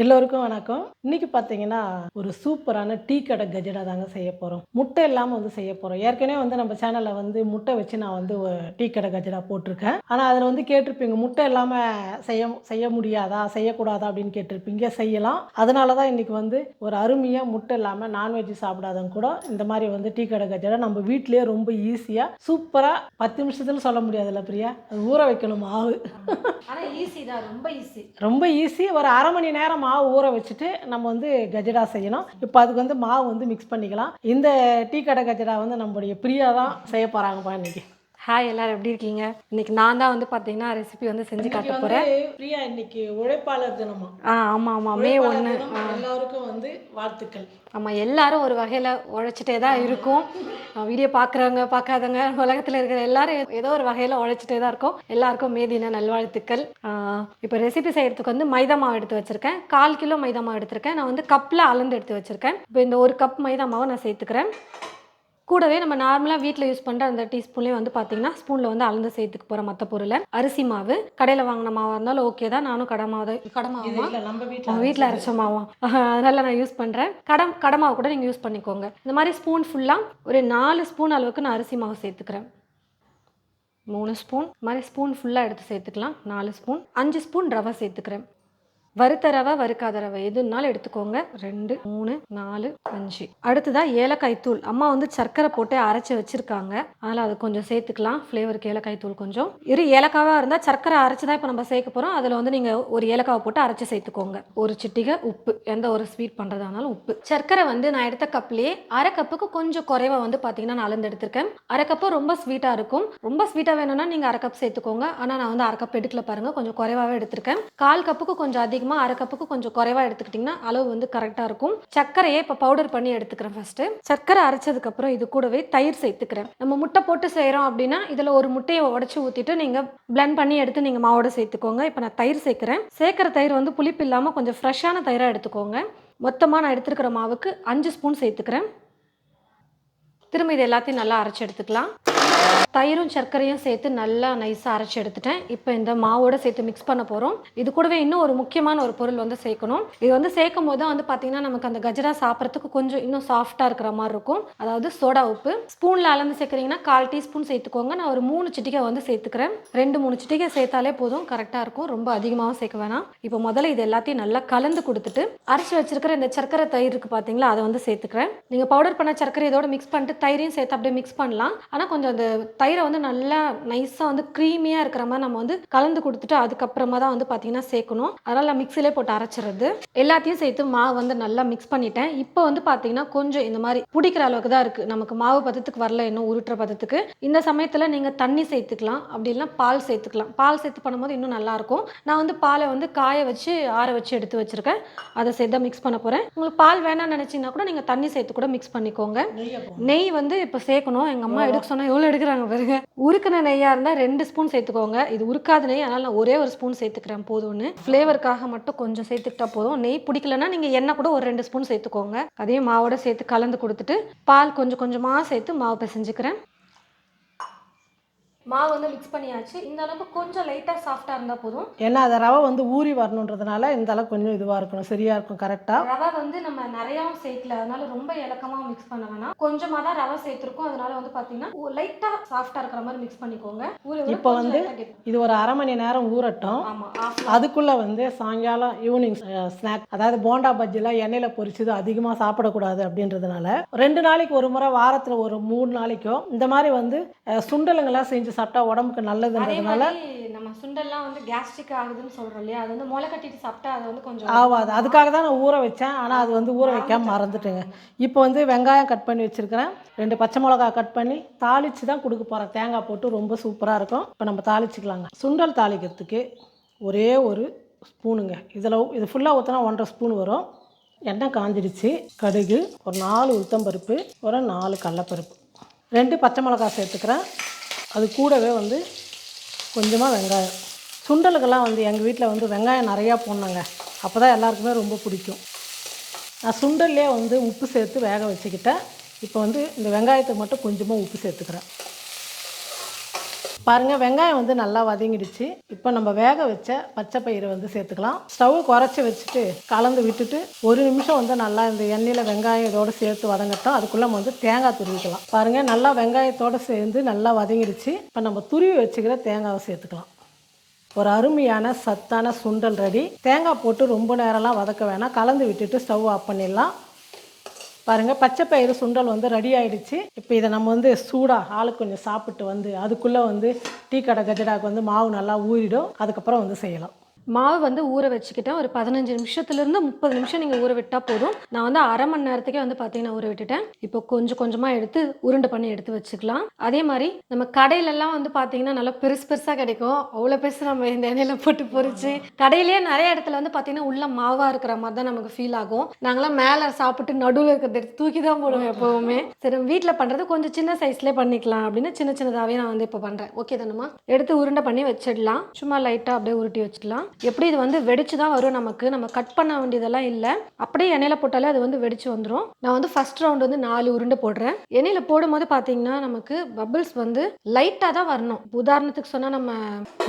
எல்லோருக்கும் வணக்கம். இன்னைக்கு பார்த்தீங்கன்னா ஒரு சூப்பரான டீ கடை கஜடா தாங்க செய்ய போகிறோம் முட்டை இல்லாமல் வந்து செய்ய போகிறோம் ஏற்கனவே வந்து நம்ம சேனலில் வந்து முட்டை வச்சு நான் வந்து டீ கடை கஜடா போட்டிருக்கேன். ஆனால் அதில் வந்து கேட்டிருப்பீங்க முட்டை இல்லாமல் செய்ய செய்ய முடியாதா செய்யக்கூடாதா அப்படின்னு கேட்டிருப்பீங்க. செய்யலாம். அதனால தான் இன்னைக்கு வந்து ஒரு அருமையாக முட்டை இல்லாமல் நான்வெஜ் சாப்பிடாதவங்க கூட இந்த மாதிரி வந்து டீ கடை கஜடா நம்ம வீட்டிலேயே ரொம்ப ஈஸியாக சூப்பராக பத்து நிமிஷத்துல சொல்ல முடியாதுல்ல பிரியா? அது ஊற வைக்கணும் மாவு. ஆனால் ஈஸி தான். ரொம்ப ஈஸி ரொம்ப ஈஸி ஒரு அரை மணி நேரம் மாவு ஊற வச்சுட்டு நம்ம வந்து கஜடா செய்யணும். இப்போ அதுக்கு வந்து மாவு வந்து மிக்ஸ் பண்ணிக்கலாம். இந்த டீ கடை கஜடா வந்து நம்மளுடைய பிரியா தான் செய்ய போகிறாங்கப்பா இன்றைக்கி ஹாய் எல்லாரும் எப்படி இருக்கீங்க? இன்னைக்கு நான் தான் வந்து பார்த்தீங்கன்னா ரெசிபி வந்து செஞ்சு காட்ட போகிறேன் பிரியா இன்னைக்கு உழைப்பாளர் தினமா. ஆ ஆமாம் ஆமாம் மே ஒன்று எல்லாருக்கும் வந்து வாழ்த்துக்கள். ஆமாம் எல்லாரும் ஒரு வகையில் உழைச்சிட்டே தான் இருக்கும். வீடியோ பார்க்குறவங்க பார்க்காதவங்க உலகத்தில் இருக்கிற எல்லாரும் ஏதோ ஒரு வகையில் உழைச்சிட்டே தான் இருக்கும். எல்லாருக்கும் மே தின நல்வாழ்த்துக்கள். இப்போ ரெசிபி செய்கிறதுக்கு வந்து மைதா மாவு எடுத்து வச்சுருக்கேன். கால் கிலோ மைதா மாவு எடுத்திருக்கேன். நான் வந்து கப்பில் அளந்து எடுத்து வச்சுருக்கேன். இப்போ இந்த ஒரு கப் மைதா மாவை நான் சேர்த்துக்கிறேன். கூடவே நம்ம நார்மலாக வீட்டில் யூஸ் பண்ணுற அந்த டீஸ்பூன்லேயே வந்து பார்த்தீங்கன்னா ஸ்பூனில் வந்து அளந்து சேர்த்துக்க போகிற மற்ற பொருளை அரிசி மாவு. கடையில் வாங்கின மாவாக இருந்தாலும் ஓகே தான். நானும் கடை மாவு தான் கடை மாவு. இது இல்லை நம்ம வீட்டில் அரைச்ச மாவும் அதனால நான் யூஸ் பண்ணுறேன் கடம் கடை மாவு கூட நீங்கள் யூஸ் பண்ணிக்கோங்க. இந்த மாதிரி ஸ்பூன் ஃபுல்லாக ஒரு நாலு ஸ்பூன் அளவுக்கு நான் அரிசி மாவு சேர்த்துக்கிறேன். மூணு ஸ்பூன் இந்த மாதிரி ஸ்பூன் ஃபுல்லாக எடுத்து சேர்த்துக்கலாம். நாலு ஸ்பூன் அஞ்சு ஸ்பூன் ரவை சேர்த்துக்கிறேன். வறுத்த ரவை வறுக்காத ரவை எதுனாலும் எடுத்துக்கோங்க. ரெண்டு மூணு நாலு அஞ்சு. அடுத்ததான் ஏலக்காய் தூள். அம்மா வந்து சர்க்கரை போட்டு அரைச்சி வச்சிருக்காங்க. அதனால் அது கொஞ்சம் சேர்த்துக்கலாம். ஃப்ளேவருக்கு ஏலக்காய் தூள் கொஞ்சம். இரு ஏலக்காவாக இருந்தால் சர்க்கரை அரைச்சி தான் இப்போ நம்ம சேர்க்க போகிறோம் அதில் வந்து நீங்கள் ஒரு ஏலக்காவை போட்டு அரைச்சி சேர்த்துக்கோங்க. ஒரு சிட்டிகை உப்பு. எந்த ஒரு ஸ்வீட் பண்ணுறதானாலும் உப்பு. சர்க்கரை வந்து நான் எடுத்த கப்லேயே அரை கப்புக்கு கொஞ்சம் குறைவா வந்து பார்த்தீங்கன்னா நான் அளந்து எடுத்திருக்கேன். அரை கப்பு ரொம்ப ஸ்வீட்டாக இருக்கும். ரொம்ப ஸ்வீட்டாக வேணும்னா நீங்கள் அரை கப் சேர்த்துக்கோங்க. ஆனால் நான் வந்து அரை கப் எடுக்கல பாருங்கள் கொஞ்சம் குறைவாகவே எடுத்திருக்கேன். கால் கப்புக்கு கொஞ்சம் அதிகம் அதிகமாக அரை கப்புக்கு கொஞ்சம் குறைவாக எடுத்துக்கிட்டிங்கன்னா அளவு வந்து கரெக்டாக இருக்கும். சர்க்கரையை இப்போ பவுடர் பண்ணி எடுத்துக்கிறேன் ஃபஸ்ட்டு சர்க்கரை அரைச்சதுக்கப்புறம் இது கூடவே தயிர் சேர்த்துக்கிறேன். நம்ம முட்டை போட்டு செய்கிறோம் அப்படின்னா இதில் ஒரு முட்டையை உடச்சி ஊற்றிட்டு நீங்கள் பிளெண்ட் பண்ணி எடுத்து நீங்கள் மாவோட சேர்த்துக்கோங்க. இப்போ நான் தயிர் சேர்க்குறேன். சேர்க்குற தயிர் வந்து புளிப்பு இல்லாமல் கொஞ்சம் ஃப்ரெஷ்ஷான தயிராக எடுத்துக்கோங்க. மொத்தமாக நான் எடுத்துருக்கிற மாவுக்கு அஞ்சு ஸ்பூன் சேர்த்துக்கிறேன். திரும்ப இது எல்லாத்தையும் நல்லா அரைச்சி எடுத்துக்கலாம். தயிரும் சர்க்கரையும் சேர்த்து நல்லா நைஸாக அரைச்சி எடுத்துட்டேன். இப்போ இந்த மாவோட சேர்த்து மிக்ஸ் பண்ண போகிறோம் இது கூடவே இன்னும் ஒரு முக்கியமான ஒரு பொருள் வந்து சேர்க்கணும். இது வந்து சேர்க்கும் போது தான் வந்து பார்த்தீங்கன்னா நமக்கு அந்த கஜரா சாப்பிட்றதுக்கு கொஞ்சம் இன்னும் சாஃப்டாக இருக்கிற மாதிரி இருக்கும். அதாவது சோடா உப்பு. ஸ்பூனில் அளந்து சேர்க்குறீங்கன்னா கால் டீஸ்பூன் சேர்த்துக்கோங்க. நான் ஒரு மூணு சிட்டிகை வந்து சேர்த்துக்கிறேன். ரெண்டு மூணு சிட்டிகை சேர்த்தாலே போதும். கரெக்டாக இருக்கும். ரொம்ப அதிகமாகவும் சேர்க்க வேணாம். இப்போ முதல்ல இது எல்லாத்தையும் நல்லா கலந்து கொடுத்துட்டு அரைச்சி வச்சிருக்கிற இந்த சர்க்கரை தயிர் இருக்குது பார்த்தீங்களா அதை வந்து சேர்த்துக்கிறேன். நீங்கள் பவுடர் பண்ண சர்க்கரை இதோட மிக்ஸ் பண்ணிட்டு தயிரையும் சேர்த்து அப்படியே மிக்ஸ் பண்ணலாம். ஆனால் கொஞ்சம் அந்த தயிரை வந்து நல்லா நைஸாக வந்து க்ரீமியாக இருக்கிற மாதிரி நம்ம வந்து கலந்து கொடுத்துட்டு அதுக்கப்புறமா தான் வந்து பார்த்தீங்கன்னா சேர்க்கணும். அதனால் நான் மிக்சிலே போட்டு அரைச்சிடுறது எல்லாத்தையும் சேர்த்து மாவு வந்து நல்லா மிக்ஸ் பண்ணிட்டேன். இப்போ வந்து பார்த்தீங்கன்னா கொஞ்சம் இந்த மாதிரி பிடிக்கிற அளவுக்கு தான் இருக்குது நமக்கு மாவு பதத்துக்கு வரல இன்னும் உருட்டுற பதத்துக்கு. இந்த சமயத்தில் நீங்கள் தண்ணி சேர்த்துக்கலாம். அப்படி இல்லைன்னா பால் சேர்த்துக்கலாம். பால் சேர்த்து பண்ணும்போது இன்னும் நல்லாயிருக்கும் நான் வந்து பாலை வந்து காய வச்சு ஆற வச்சு எடுத்து வச்சுருக்கேன். அதை சேர்த்து மிக்ஸ் பண்ண போகிறேன் உங்களுக்கு பால் வேணாம்னு நினச்சிங்கன்னா கூட நீங்கள் தண்ணி சேர்த்து கூட மிக்ஸ் பண்ணிக்கோங்க. நெய் வந்து இப்போ சேர்க்கணும். எங்கள் அம்மா எடுக்க சொன்னால் எவ்வளோ எடுக்கிறாங்க பாருங்க. உருக்கின நெய்யாக இருந்தால் ரெண்டு ஸ்பூன் சேர்த்துக்கோங்க. இது உருக்காத நெய் அதனால் நான் ஒரே ஒரு ஸ்பூன் சேர்த்துக்கிறேன் போதும்னு. ஃப்ளேவருக்காக மட்டும் கொஞ்சம் சேர்த்துக்கிட்டா போதும். நெய் பிடிக்கலன்னா நீங்கள் எண்ணெய் கூட ஒரு ரெண்டு ஸ்பூன் சேர்த்துக்கோங்க. அதையும் மாவோட சேர்த்து கலந்து கொடுத்துட்டு பால் கொஞ்சம் கொஞ்சமாக சேர்த்து மாவு பிசைஞ்சுக்கிறேன். மாவு வந்து மிக்ஸ் பண்ணியாச்சு. இந்த அளவுக்கு கொஞ்சம் லைட்டாக சாஃப்டாக இருந்தால் போதும். ஏன்னா அந்த ரவை வந்து ஊறி வரணுன்றதுனால இந்த அளவுக்கு கொஞ்சம் இதுவாக இருக்கணும். சரியா இருக்கும் கரெக்டாக ரவை வந்து நம்ம நிறையாவும் சேர்க்கல. அதனால ரொம்ப இலக்கமாக மிக்ஸ் பண்ண வேணாம். கொஞ்சமாக தான் ரவை சேர்த்துருக்கோம். அதனால வந்து பார்த்தீங்கன்னா லைட்டாக சாஃப்டாக இருக்கிற மாதிரி மிக்ஸ் பண்ணிக்கோங்க. இப்போ வந்து. இது ஒரு அரை மணி நேரம் ஊறட்டும். அதுக்குள்ளே வந்து சாயங்காலம் ஈவினிங் ஸ்நாக் அதாவது போண்டா பஜ்ஜிலாம் எண்ணெயில் பொரிச்சது அதிகமாக சாப்பிடக்கூடாது அப்படின்றதுனால ரெண்டு நாளைக்கு ஒரு முறை வாரத்தில் ஒரு மூணு நாளைக்கும் இந்த மாதிரி வந்து சுண்டலுங்கெல்லாம் செஞ்சு சாப்பிட்டா உடம்புக்கு நல்லதுன்றதுனால நம்ம சுண்டெல்லாம் வந்து கேஸ்ட்ரிக் ஆகுதுன்னு சொல்றோம் இல்லையா? அது வந்து முளை கட்டிட்டு சாப்பிட்டா அது வந்து கொஞ்சம் ஆகாது அதுக்காக தான் நான் ஊற வச்சேன். ஆனால் அது வந்து ஊற வைக்காம மறந்துட்டேங்க. இப்போ வந்து வெங்காயம் கட் பண்ணி வச்சுருக்கிறேன். ரெண்டு பச்சை மிளகா கட் பண்ணி தாளித்து தான் கொடுக்க போகிறேன் தேங்காய் போட்டு ரொம்ப சூப்பராக இருக்கும். இப்போ நம்ம தாளிச்சுக்கலாங்க. சுண்டல் தாளிக்கிறதுக்கு ஒரே ஒரு ஸ்பூனுங்க. இதில் இது ஃபுல்லாக ஊற்றினா ஒன்றரை ஸ்பூன் வரும். எண்ணெய் காஞ்சிடுச்சு. கடுகு ஒரு நாலு உளுத்தம்பருப்பு ஒரு நாலு கடலப்பருப்பு. ரெண்டு பச்சை மிளகா சேர்த்துக்கிறேன். அது கூடவே வந்து கொஞ்சமாக வெங்காயம். சுண்டலுக்கெல்லாம் வந்து எங்கள் வீட்டில் வந்து வெங்காயம் நிறையா போடணுங்க. அப்போ தான் எல்லாருக்குமே ரொம்ப பிடிக்கும். நான் சுண்டல்லே வந்து உப்பு சேர்த்து வேக வச்சுக்கிட்டேன். இப்போ வந்து இந்த வெங்காயத்துக்கு மட்டும் கொஞ்சமாக உப்பு சேர்த்துக்கிறேன். பாருங்கள் வெங்காயம் வந்து நல்லா வதங்கிடுச்சு. இப்போ நம்ம வேக வச்ச பச்சை பயிரை வந்து சேர்த்துக்கலாம். ஸ்டவ் குறைச்சி வச்சுட்டு கலந்து விட்டுட்டு ஒரு நிமிஷம் வந்து நல்லா இந்த எண்ணெயில் வெங்காயம் இதோடு சேர்த்து வதங்கட்டும். அதுக்குள்ளே நம்ம வந்து தேங்காய் துருவிக்கலாம். பாருங்கள் நல்லா வெங்காயத்தோடு சேர்ந்து நல்லா வதங்கிடுச்சு. இப்போ நம்ம துருவி வச்சுக்கிற தேங்காவை சேர்த்துக்கலாம். ஒரு அருமையான சத்தான சுண்டல் ரெடி. தேங்காய் போட்டு ரொம்ப நேரம்லாம் வதக்க வேணாம். கலந்து விட்டுட்டு ஸ்டவ் ஆஃப் பண்ணிடலாம். பாருங்கள் பச்சை பயிறு சுண்டல் வந்து ரெடி ஆகிடுச்சு இப்போ இதை நம்ம வந்து சூடாக ஆளுக்கு கொஞ்சம் சாப்பிட்டு வந்து அதுக்குள்ளே வந்து டீ கடை கஜடாக்கு வந்து மாவு நல்லா ஊறிடும். அதுக்கப்புறம் வந்து செய்யலாம். மாவு வந்து ஊற வச்சுக்கிட்டேன். ஒரு பதினஞ்சு நிமிஷத்துலேருந்து முப்பது நிமிஷம் நீங்கள் ஊற விட்டால் போதும். நான் வந்து அரை மணி நேரத்துக்கே வந்து பார்த்தீங்கன்னா ஊற விட்டுட்டேன். இப்போ கொஞ்சம் கொஞ்சமாக எடுத்து உருண்டை பண்ணி எடுத்து வச்சுக்கலாம். அதே மாதிரி நம்ம கடையிலலாம் வந்து பார்த்தீங்கன்னா நல்லா பெருசு பெருசாக கிடைக்கும். அவ்வளோ பெருசு நம்ம இந்த எண்ணெயில் போட்டு பொறிச்சு. கடையிலேயே நிறைய இடத்துல வந்து பார்த்தீங்கன்னா உள்ள மாவாக இருக்கிற மாதிரி தான் நமக்கு ஃபீல் ஆகும். நாங்களாம் மேலே சாப்பிட்டு நடுவில் இருக்கிறத எடுத்து தூக்கி தான் போடுவோம் எப்போவுமே. சரி வீட்டில் பண்ணுறது கொஞ்சம் சின்ன சைஸ்லேயே பண்ணிக்கலாம் அப்படின்னு சின்ன சின்னதாகவே நான் வந்து இப்போ பண்ணுறேன் ஓகே தானம்மா? எடுத்து உருண்டை பண்ணி வச்சிடலாம். சும்மா லைட்டாக அப்படியே உருட்டி வச்சுக்கலாம் எப்படி இது வந்து வெடிச்சு தான் வரும் நமக்கு? நம்ம கட் பண்ண வேண்டியதெல்லாம் இல்லை. அப்படியே எண்ணெயில் போட்டாலே அது வந்து வெடிச்சு வந்துடும் நான் வந்து ஃபர்ஸ்ட் ரவுண்ட் வந்து நாலு உருண்டை போடுறேன். எண்ணெயில் போடும்போது பார்த்தீங்கன்னா நமக்கு பபிள்ஸ் வந்து லைட்டாக தான் வரணும். உதாரணத்துக்கு சொன்னால் நம்ம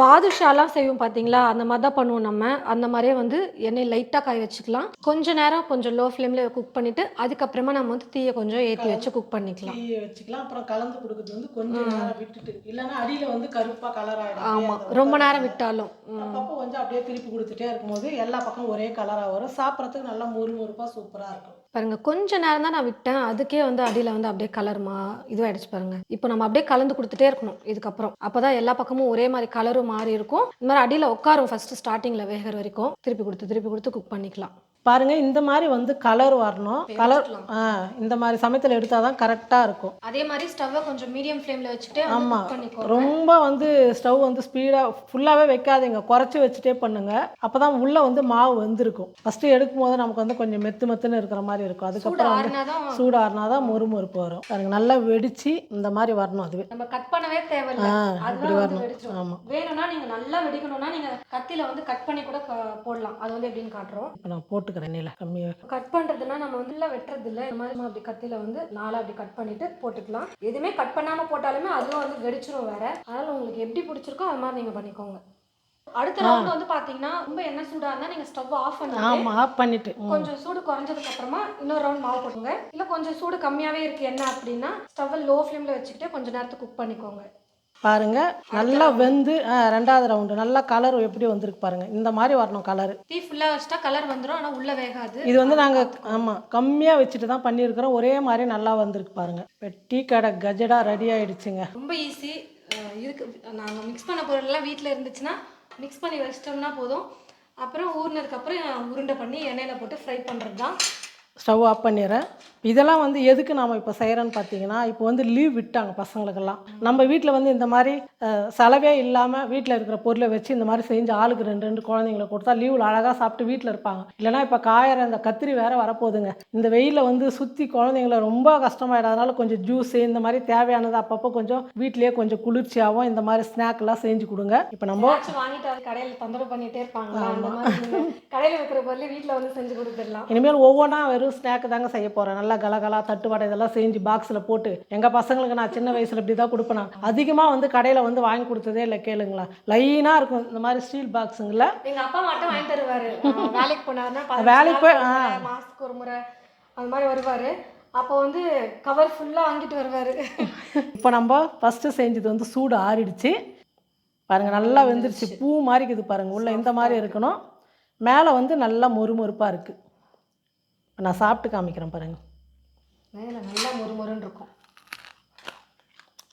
பாதுஷாலாம் செய்வோம் பார்த்தீங்களா அந்த மாதிரி தான் பண்ணுவோம் நம்ம. அந்த மாதிரியே வந்து எண்ணெய் லைட்டாக காய வச்சுக்கலாம். கொஞ்ச நேரம் கொஞ்சம் லோ ஃப்ளேமில் குக் பண்ணிவிட்டு அதுக்கப்புறமா நம்ம வந்து தீயை கொஞ்சம் ஏற்றி வச்சு குக் பண்ணிக்கலாம். டீ வச்சுக்கலாம். அப்புறம் கலந்து கொடுக்குறது வந்து கொஞ்சம் நேரம் விட்டுட்டு. இல்லைன்னா அடியில் வந்து கருப்பாக கலர் ஆகிடும் ஆமாம் ரொம்ப நேரம் விட்டாலும். அப்பப்போ கொஞ்சம் அப்படியே திருப்பி கொடுத்துட்டே இருக்கும்போது எல்லா பக்கமும் ஒரே கலராக வரும். சாப்பிட்றதுக்கு நல்லா முறுமுறுப்பாக சூப்பராக இருக்கும். பாருங்க கொஞ்ச நேரம் தான் நான் விட்டேன். அதுக்கே வந்து அடியில் வந்து அப்படியே கலருமா இதுவாகிடுச்சு பாருங்க. இப்போ நம்ம அப்படியே கலந்து கொடுத்துட்டே இருக்கணும் இதுக்கப்புறம். அப்போதான் எல்லா பக்கமும் ஒரே மாதிரி கலரும் மாறி இருக்கும். இந்த மாதிரி அடியில் உட்காரும் ஃபர்ஸ்ட் ஸ்டார்டிங்கில் வேகிற வரைக்கும். திருப்பி கொடுத்து திருப்பி கொடுத்து குக் பண்ணிக்கலாம். பாருங்க இந்த மாதிரி வந்து கலர் வரணும். கலர் ஆ இந்த மாதிரி சமயத்தில் எடுத்தால் தான் கரெக்டாக இருக்கும். அதே மாதிரி ஸ்டவ்வை கொஞ்சம் மீடியம் ஃப்ளேமில் வச்சுட்டு ஆமாம் ரொம்ப வந்து ஸ்டவ் வந்து ஸ்பீடாக ஃபுல்லாகவே வைக்காதீங்க. குறைச்சி வச்சுட்டே பண்ணுங்க. அப்போ தான் உள்ளே வந்து மாவு வெந்திருக்கும். ஃபஸ்ட்டு எடுக்கும் போது நமக்கு வந்து கொஞ்சம் மெத்து மெத்துன்னு இருக்கிற மாதிரி இருக்கும். அதுக்கப்புறம் வந்து சூடாறினா தான் மொறு மொறுப்பு வரும். பாருங்க நல்லா வெடிச்சு இந்த மாதிரி வரணும் அதுவே. நம்ம கட் பண்ணவே தேவையில்ல. இப்படி வரணும். ஆமாம் வேணும்னா நீங்க நல்லா வெடிக்கணும்னா நீங்க கத்தியில வந்து கட் பண்ணி கூட போடலாம். அது வந்து எப்படின்னு காட்டுறோம். நான் போட்டுக்கிறேன் நீல கம்மியாக கட் பண்றதுன்னா நம்ம வந்து இல்லை வெட்டுறது இல்லை இந்த மாதிரி அப்படி கத்தியில வந்து நாலா அப்படி கட் பண்ணிட்டு போட்டுக்கலாம். எதுவுமே கட் பண்ணாம போட்டாலுமே அதுவும் வந்து வெடிச்சிரும் வேற. அதனால உங்களுக்கு எப்படி பிடிச்சிருக்கோ அது மாதிரி நீங்க பண்ணிக்கோங்க. அடுத்த ரவுண்ட் வந்து பாத்தீங்கன்னா ரொம்ப எண்ணெய் சூடா இருந்தா நீங்க ஸ்டவ் ஆஃப் பண்ணிட்டு ஆமாம் ஆஃப் பண்ணிட்டு. கொஞ்சம் சூடு குறைஞ்சதுக்கு அப்புறமா இன்னொரு ரவுண்ட் மாவு போட்டுங்க இல்ல கொஞ்சம் சூடு கம்மியாவே இருக்கு என்ன அப்படின்னா ஸ்டவ் லோ ஃப்ளேம்ல வச்சுக்கிட்டு கொஞ்ச நேரத்துக்கு குக் பண்ணிக்கோங்க. பாருங்க. நல்லா வெந்து ரெண்டாவது ரவுண்டு நல்லா கலர் எப்படி வந்திருக்கு பாருங்க. இந்த மாதிரி வரணும் கலர் டீ ஃபுல்லா வச்சுட்டா கலர் வந்துரும். ஆனா உள்ள வேகாது. இது வந்து நாங்கள் ஆமாம் கம்மியாக வச்சுட்டு தான் பண்ணியிருக்கிறோம். ஒரே மாதிரி நல்லா வந்திருக்கு பாருங்க. இப்போ டீ கடை கஜடா ரெடி ஆயிடுச்சுங்க. ரொம்ப ஈஸி இதுக்கு நாங்கள் மிக்ஸ் பண்ண பொருள்லாம் வீட்டில் இருந்துச்சுன்னா மிக்ஸ் பண்ணி வச்சிட்டோம்னா போதும். அப்புறம் ஊறினதுக்கப்புறம் உருண்டை பண்ணி எண்ணெயில் போட்டு ஃப்ரை பண்ணுறது தான் ஸ்டவ் ஆஃப் பண்ணிடுறேன். இதெல்லாம் வந்து எதுக்கு நாம் இப்போ செய்கிறோன்னு பார்த்தீங்கன்னா இப்போ வந்து லீவ் விட்டாங்க பசங்களுக்கெல்லாம். நம்ம வீட்டில் வந்து இந்த மாதிரி செலவே இல்லாமல் வீட்டில் இருக்கிற பொருளை வச்சு இந்த மாதிரி செஞ்சு ஆளுக்கு ரெண்டு ரெண்டு குழந்தைங்களை கொடுத்தா லீவில் அழகாக சாப்பிட்டு வீட்டில் இருப்பாங்க. இல்லைனா இப்போ காயற இந்த கத்திரி வேற வரப்போகுதுங்க. இந்த வெயிலில் வந்து சுற்றி குழந்தைங்கள ரொம்ப கஷ்டமாயிடாதனால கொஞ்சம் ஜூஸ் இந்த மாதிரி தேவையானது அப்பப்போ கொஞ்சம் வீட்டிலேயே கொஞ்சம் குளிர்ச்சியாகவும் இந்த மாதிரி ஸ்நாக்லாம் செஞ்சு கொடுங்க. இப்போ நம்ம வாங்கிட்டு கடையில் தொந்தரவு பண்ணிகிட்டே இருப்பாங்க கடையில் வைக்கிற பொருளே வீட்டில் வந்து செஞ்சு கொடுத்துடலாம். இனிமேல் ஒவ்வொன்றா வெறும் ஸ்நாக்கு தாங்க செய்ய போகிறேன் நல்லா கலகலா தட்டுவடை இதெல்லாம் செஞ்சு பாக்ஸில் போட்டு எங்கள் பசங்களுக்கு நான் சின்ன வயசில் இப்படி தான் கொடுப்பேன். அதிகமாக வந்து கடையில் வந்து வாங்கி கொடுத்ததே இல்லை கேளுங்களா. லைனாக இருக்கும் இந்த மாதிரி ஸ்டீல் பாக்ஸுங்கள எங்கள் அப்பா மட்டும் வாங்கி தருவார். வேலைக்கு போனாருன்னா வேலைக்கு போய்-. மாதத்துக்கு ஒரு முறை அந்த மாதிரி வருவார். அப்போ வந்து கவர் ஃபுல்லாக வாங்கிட்டு வருவார். இப்போ நம்ம ஃபஸ்ட்டு செஞ்சது வந்து சூடு ஆறிடுச்சு. பாருங்கள் நல்லா வெந்துருச்சு. பூ மாதிரி இருக்குது பாருங்கள் உள்ள இந்த மாதிரி இருக்கணும். மேலே வந்து நல்லா மொறுமொறுப்பாக இருக்குது நான் சாப்பிட்டு காமிக்கிறேன் பாருங்கள் மேலே நல்லா மொறு மொறுன்னு இருக்கும்.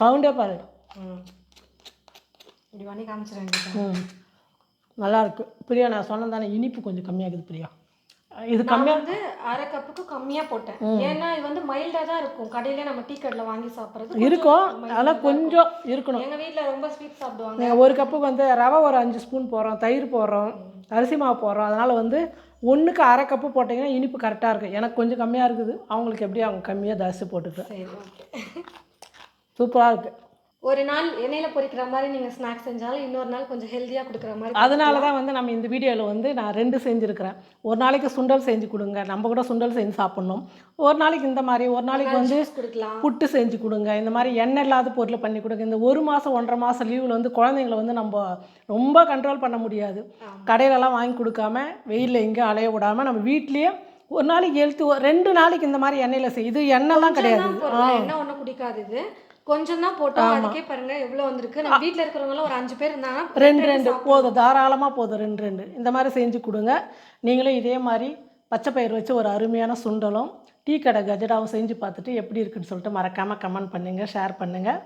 சவுண்டே பாருங்க ம். இப்படி பண்ணி காமிச்சிடுறேன் ம். நல்லா இருக்கு. பிரியா நான் சொன்னது தானே இனிப்பு கொஞ்சம் கம்மியாகுது பிரியா. இது கம்மியாக வந்து அரை கப்புக்கு கம்மியா போட்டேன். ஏன்னா இது வந்து மைல்டா தான் இருக்கும். கடையில நம்ம டீ கடையில வாங்கி சாப்பிடுறது இருக்கும். அதெல்லாம் கொஞ்சம் இருக்கணும். எங்க வீட்ல ரொம்ப ஸ்வீட் சாப்பிடுவாங்க. ஒரு கப்புக்கு வந்து ரவை ஒரு அஞ்சு ஸ்பூன் போடுறோம் தயிர் போடுறோம் அரிசி மாவு போடுறோம். அதனால் வந்து ஒன்றுக்கு அரை கப்பு போட்டிங்கன்னா இனிப்பு கரெக்டாக இருக்குது எனக்கு கொஞ்சம் கம்மியாக இருக்குது. அவங்களுக்கு எப்படி அவங்க கம்மியாக ஜாஸ்தி போட்டுக்க. சரி ஓகே சூப்பராக இருக்குது ஒரு நாள் எண்ணெயில் பொரிக்கிற மாதிரி நீங்கள் ஸ்நாக்ஸ் செஞ்சாலும் இன்னொரு நாள் கொஞ்சம் ஹெல்த்தியாக கொடுக்குற மாதிரி அதனால தான் வந்து நம்ம இந்த வீடியோவில் வந்து நான் ரெண்டு செஞ்சுருக்கிறேன். ஒரு நாளைக்கு சுண்டல் செஞ்சு கொடுங்க. நம்ம கூட சுண்டல் செஞ்சு சாப்பிட்ணும். ஒரு நாளைக்கு இந்த மாதிரி ஒரு நாளைக்கு வந்து கொடுக்கலாம். புட்டு செஞ்சு கொடுங்க. இந்த மாதிரி எண்ணெய் இல்லாத பொருளை பண்ணி கொடுங்க. இந்த ஒரு மாதம் ஒன்றரை மாதம் லீவில் வந்து குழந்தைங்கள வந்து நம்ம ரொம்ப கண்ட்ரோல் பண்ண முடியாது. கடையிலலாம் வாங்கி கொடுக்காம வெயிலில் எங்கேயும் அலைய விடாமல் நம்ம வீட்லேயே ஒரு நாளைக்கு எழுத்து ரெண்டு நாளைக்கு இந்த மாதிரி எண்ணெயில் செய். இது எண்ணெய்லாம் கிடையாது. என்ன ஒன்றும் குடிக்காது இது. கொஞ்சம் தான் போட்டோம். அதுக்கே பாருங்க எவ்வளோ வந்திருக்கு. நம்ம வீட்டில் இருக்கிறவங்களும் ஒரு அஞ்சு பேர் இருந்தாங்கன்னா ரெண்டு ரெண்டு. போதும். தாராளமாக போதும். ரெண்டு ரெண்டு. இந்த மாதிரி செஞ்சு கொடுங்க. நீங்களும் இதே மாதிரி பச்சை பயிர் வச்சு ஒரு அருமையான சுண்டலும் டீ கடை கஜடாவும் செஞ்சு பார்த்துட்டு எப்படி இருக்குன்னு சொல்லிட்டு மறக்காமல் கமெண்ட் பண்ணுங்கள் ஷேர் பண்ணுங்கள்